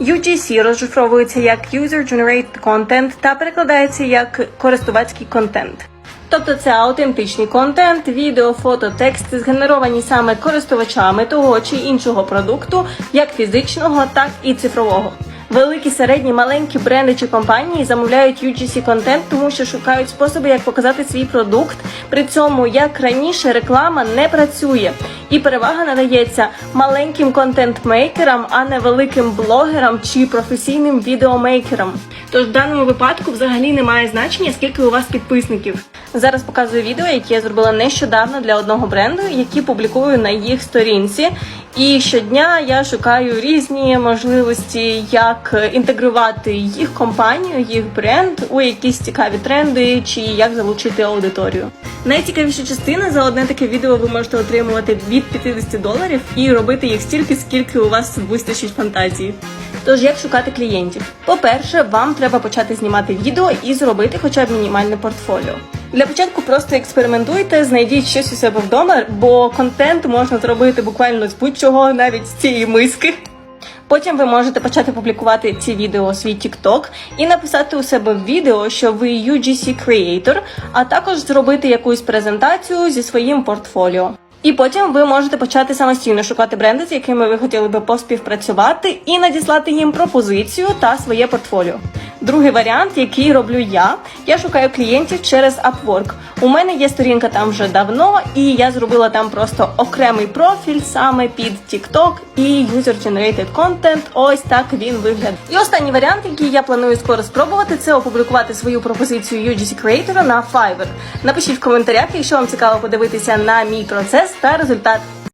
UGC розшифровується як User Generated Content та перекладається як користувацький контент. Тобто це аутентичний контент, відео, фото, тексти, згенеровані саме користувачами того чи іншого продукту, як фізичного, так і цифрового. Великі, середні, маленькі бренди чи компанії замовляють UGC контент, тому що шукають способи, як показати свій продукт. При цьому, як раніше, реклама не працює, і перевага надається маленьким контент-мейкерам, а не великим блогерам чи професійним відеомейкерам. Тож в даному випадку взагалі немає значення, скільки у вас підписників. Зараз показую відео, які я зробила нещодавно для одного бренду, які публікую на їх сторінці. І щодня я шукаю різні можливості, як інтегрувати їх компанію, їх бренд у якісь цікаві тренди, чи як залучити аудиторію. Найцікавіша частина за одне таке відео ви можете отримувати від 50 доларів і робити їх стільки, скільки у вас вистачить фантазії. Тож як шукати клієнтів? По-перше, вам треба почати знімати відео і зробити хоча б мінімальне портфоліо. Для початку просто експериментуйте, знайдіть щось у себе вдома, бо контент можна зробити буквально з будь-чого, навіть з цієї миски. Потім ви можете почати публікувати ці відео у свій TikTok і написати у себе відео, що ви UGC Creator, а також зробити якусь презентацію зі своїм портфоліо. І потім ви можете почати самостійно шукати бренди, з якими ви хотіли би поспівпрацювати, і надіслати їм пропозицію та своє портфоліо. Другий варіант, який роблю я, я шукаю клієнтів через Upwork. У мене є сторінка там вже давно, і я зробила там просто окремий профіль саме під TikTok і User Generated Content. Ось так він виглядає. І останній варіант, який я планую скоро спробувати, це опублікувати свою пропозицію UGC Creator на Fiverr. Напишіть в коментарях, якщо вам цікаво подивитися на мій процес та результат.